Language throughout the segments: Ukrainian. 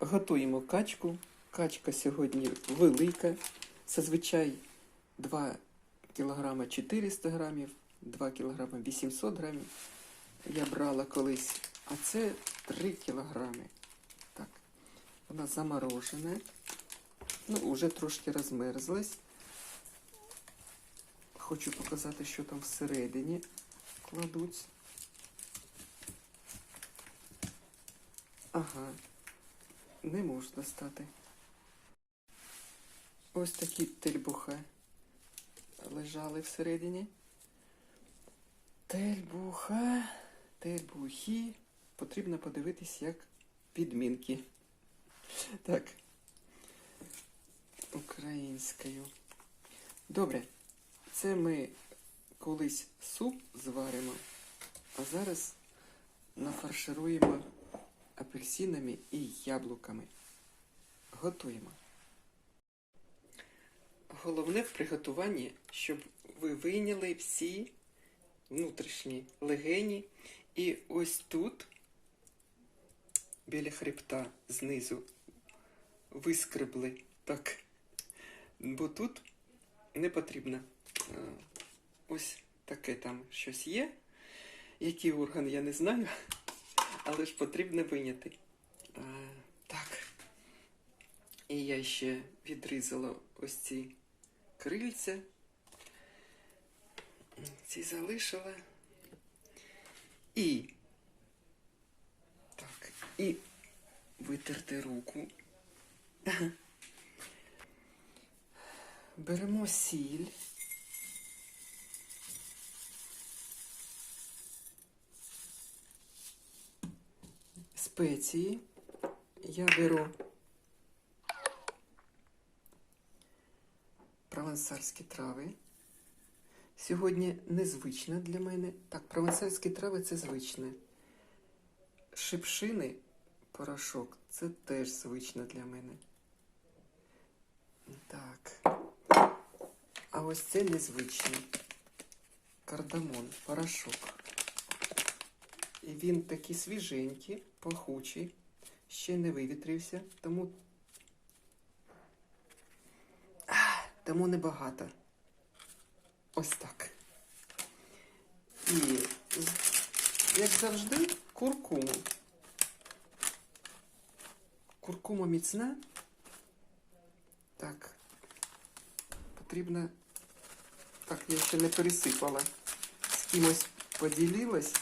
Готуємо качку. Качка сьогодні велика. Зазвичай 2 кг 400 грамів, 2 кг 800 грамів. Я брала колись, а це 3 кілограми. Так, вона заморожена. Ну, вже трошки розмерзлась. Хочу показати, що там всередині кладуть. Ага, не можу достати. Ось такі тельбуха лежали всередині. Тельбуха, тельбухи. Потрібно подивитись, як підмінки. Так. Українською. Добре. Це ми колись суп зваримо, а зараз нафаршируємо апельсинами і яблуками. Готуємо. Головне в приготуванні, щоб ви вийняли всі внутрішні легені. І ось тут, біля хребта знизу, вискребли так. Бо тут не потрібно. Е, Ось таке там щось є. Який орган, я не знаю, але ж потрібно виняти. Е, Так. І я ще відрізала ось ці крильця. Ці залишила. І. Так, і витерти руку. Беремо сіль. Спеції. Я беру провансальські трави. Сьогодні незвично для мене. Так, провансальські трави це звичне. Шипшини, порошок це теж звично для мене. Так. А ось це незвичний. Кардамон, порошок. І він такий свіженький, пахучий, ще не вивітрився, тому, тому небагато. Ось так. І, як завжди, куркуму. Куркума міцна. Так. Потрібно. Так, я ще не пересипала. З кимось поділилась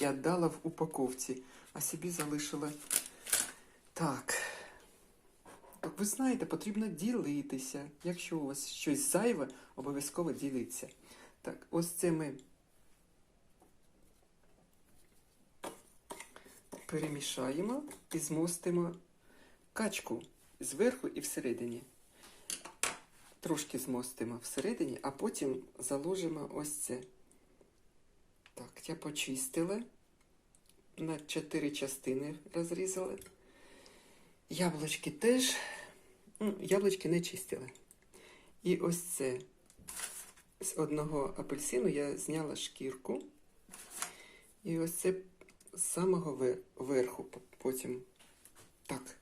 і віддала в упаковці, а собі залишила. Так. Так ви знаєте, потрібно ділитися. Якщо у вас щось зайве, обов'язково діліться. Так, ось це ми перемішаємо і змостимо качку зверху і всередині. Трошки змостимо всередині, а потім заложимо ось це. Так, я почистила. На чотири частини розрізала. Яблучки теж. Ну, яблучки не чистила. І ось це. З одного апельсину я зняла шкірку. І ось це з самого вер- верху потім. Так.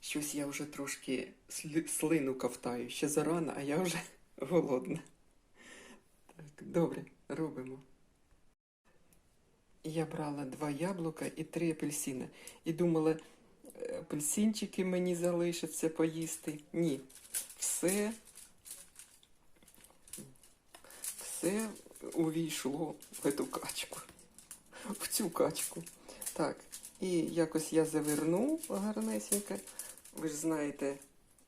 Щось я вже трошки слину ковтаю. Ще зарано, а я вже голодна. Так, добре, робимо. Я брала два яблука і три апельсини. І думала, е, апельсинчики мені залишаться поїсти. Ні. Все, все увійшло в цю качку. В цю качку. Так. І якось я заверну гарнесенько. Ви ж знаєте,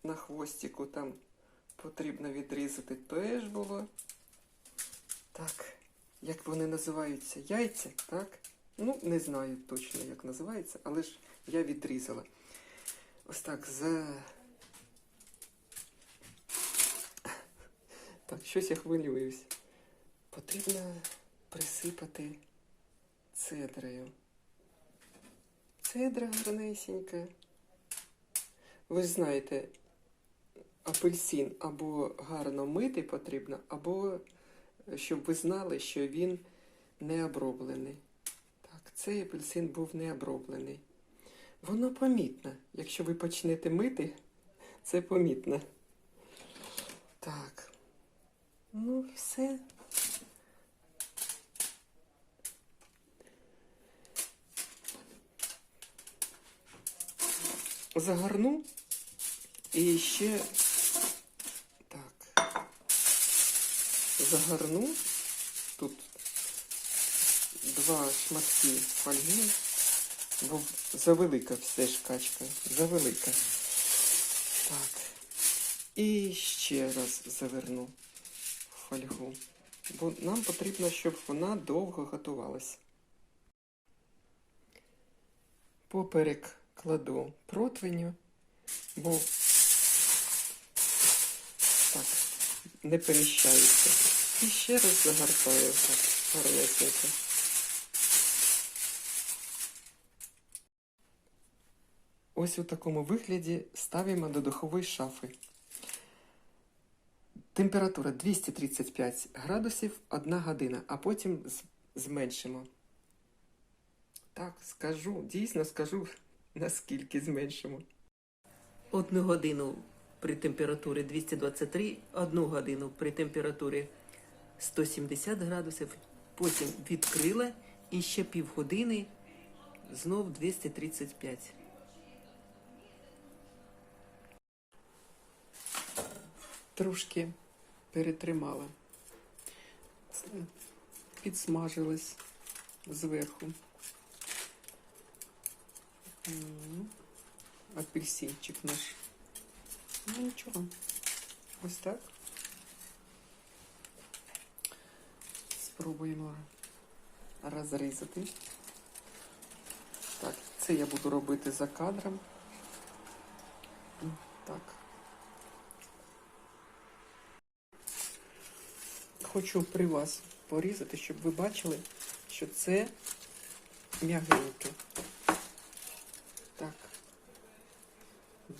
на хвостику там потрібно відрізати теж було. Так. Як вони називаються? Яйця, так? Ну, не знаю точно, як називається, але ж я відрізала. Ось так за. Так, щось я хвилююсь. Потрібно присипати цедрою. Цедра гарнесенька. Ви ж знаєте, апельсин або гарно мити потрібно, або щоб ви знали, що він не оброблений. Так, цей апельсин був не оброблений. Воно помітне. Якщо ви почнете мити, це помітне. Так. Ну, все. Загорну і ще так. Загорну. Тут два шматки фольги. Бо завелика все ж качка. Завелика. Так. І ще раз заверну фольгу. Бо нам потрібно, щоб вона довго готувалась. Поперек кладу противню, бо так, не поміщається. І ще раз загортаю гарнесенько. Ось у такому вигляді ставимо до духової шафи. Температура 235 градусів 1 година, а потім зменшимо. Так, скажу, дійсно скажу, наскільки зменшимо. Одну годину при температурі 223, одну годину при температурі 170 градусів, потім відкрила і ще півгодини знов 235. Трошки перетримала. Підсмажилась зверху. Апельсинчик наш. Ну нічого. Ось так. Спробуємо розрізати. Так, це я буду робити за кадром. Так. Хочу при вас порізати, щоб ви бачили, що це м'ягеньке. Так.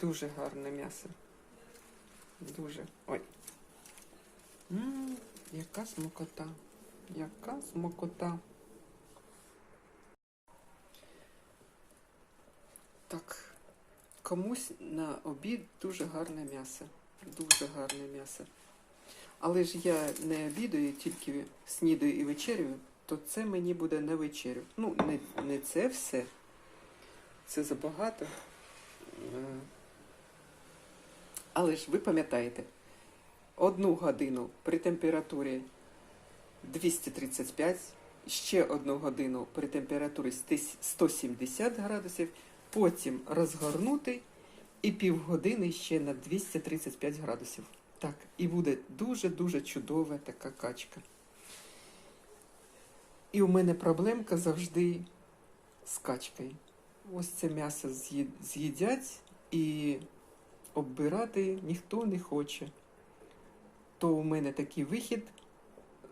Дуже гарне м'ясо. Дуже. Ой. М, яка смокота. Яка смокота. Так. Комусь на обід дуже гарне м'ясо. Дуже гарне м'ясо. Але ж я не обідаю, тільки снідаю і вечерю, то це мені буде на вечерю. Ну, не, не це все. Це забагато. Е, Але ж ви пам'ятаєте, одну годину при температурі 235, ще одну годину при температурі 170 градусів, потім розгорнути і півгодини ще на 235 градусів. Так, і буде дуже-дуже чудова така качка. І у мене проблемка завжди з качкою. Ось це м'ясо з'їдять і оббирати ніхто не хоче. То у мене такий вихід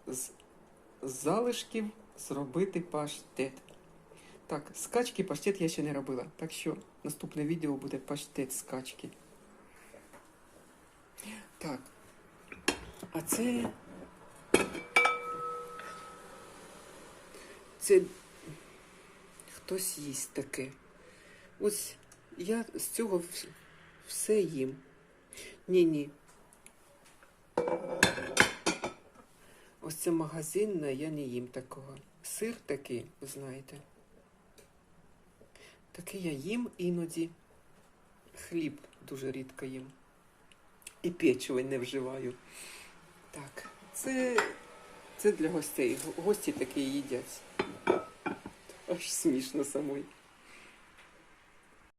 з залишків зробити паштет. Так, з качки паштет я ще не робила. Так що наступне відео буде паштет з качки. Так. А це. Це хтось їсть таке. Ось я з цього все їм. Ні-ні. Ось це магазинне, я не їм такого. Сир такий, ви знаєте. Такий я їм іноді. Хліб дуже рідко їм. І печиво не вживаю. Так, це, це для гостей. Гості такі їдять. Аж смішно самой.